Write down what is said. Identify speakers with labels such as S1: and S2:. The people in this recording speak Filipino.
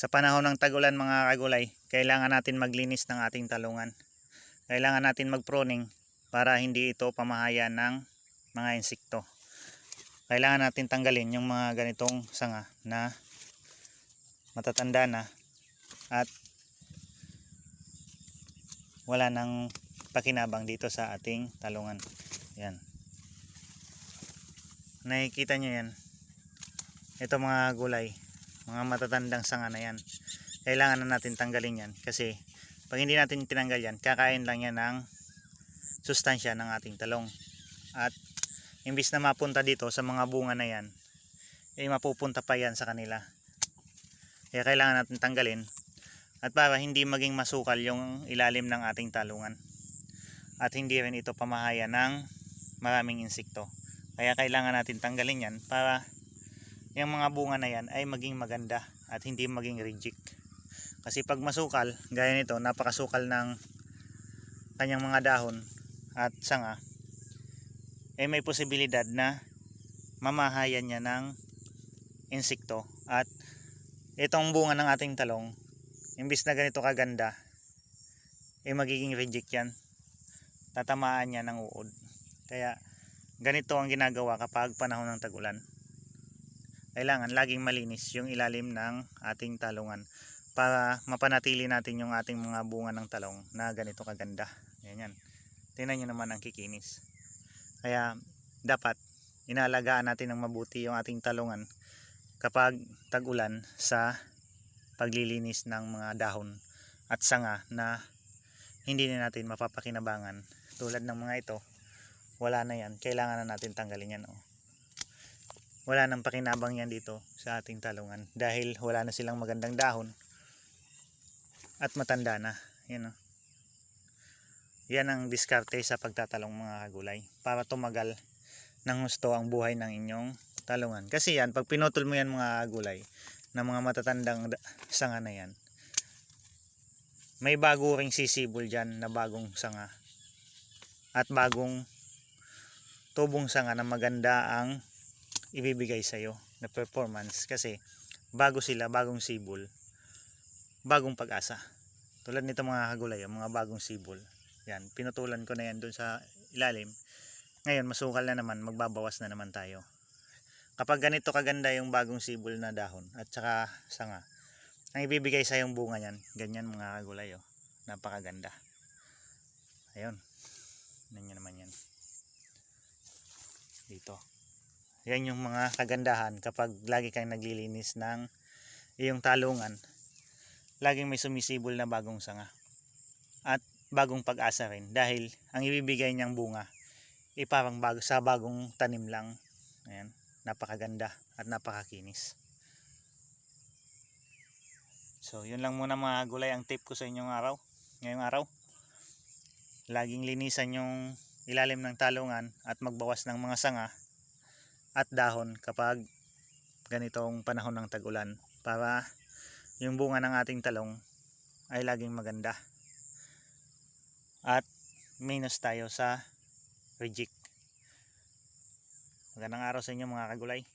S1: Sa panahon ng tagulan mga kagulay, kailangan natin maglinis ng ating talungan. Kailangan natin mag-pruning para hindi ito pamahayan ng mga insekto. Kailangan natin tanggalin yung mga ganitong sanga na matatanda na at wala nang pakinabang dito sa ating talungan. Yan. Nakikita nyo yan. Ito mga gulay. Mga matatandang sanga na yan. Kailangan na natin tanggalin yan. Kasi pag hindi natin tinanggal yan, kakain lang yan ng sustansya ng ating talong. At imbis na mapunta dito sa mga bunga na yan, eh mapupunta pa yan sa kanila. Kaya kailangan natin tanggalin at para hindi maging masukal yung ilalim ng ating talungan. At hindi rin ito pamahaya ng maraming insekto. Kaya kailangan natin tanggalin yan para yung mga bunga na yan ay maging maganda at hindi maging reject. Kasi pag masukal, gaya nito, napakasukal ng kanyang mga dahon at sanga, eh may posibilidad na mamahayan niya ng insekto. At itong bunga ng ating talong imbis na ganito kaganda eh magiging reject yan. Tatamaan niya ng uod. Kaya ganito ang ginagawa kapag panahon ng tagulan kailangan laging malinis yung ilalim ng ating talungan para mapanatili natin yung ating mga bunga ng talong na ganito kaganda. Ganyan tingnan nyo naman ang kikinis. Kaya dapat inalagaan natin ng mabuti yung ating talungan kapag tag-ulan sa paglilinis ng mga dahon at sanga na hindi na natin mapapakinabangan. Tulad ng mga ito wala na yan. Kailangan na natin tanggalin yan oh. Wala nang pakinabang yan dito sa ating talungan dahil wala na silang magandang dahon at matanda na yan oh. yan ang diskarte sa pagtatalong mga kagulay para tumagal ng gusto ang buhay ng inyong talungan kasi yan pag pinutol mo yan mga kagulay ng mga matatandang da- sanga na yan may bago ring sisibol dyan na bagong sanga at bagong tubong sanga na maganda ang ibibigay sa'yo na performance. Kasi bago sila bagong sibol bagong pag-asa. Tulad nito mga kagulay mga bagong sibol. Yan pinutulan ko na yan dun sa ilalim. Ngayon masukal na naman magbabawas na naman tayo. Kapag ganito kaganda yung bagong sibol na dahon at saka sanga ang ibibigay sa yung bunga niyan ganyan mga kagulay oh. napakaganda. Ayun. Nyo naman yan. Dito yan yung mga kagandahan kapag lagi kang naglilinis ng iyong talungan. Laging may sumisibol na bagong sanga at bagong pag-asa rin dahil ang ibibigay niyang bunga ay parang bago, sa bagong tanim lang. Ayan napakaganda at napakakinis. So yun lang muna mga gulay ang tip ko sa inyong araw ngayong araw. Laging linisan yung ilalim ng talungan at magbawas ng mga sanga at dahon kapag ganitong panahon ng tag-ulan para yung bunga ng ating talong ay laging maganda. At minus tayo sa reject. Magandang araw sa inyo mga kagulay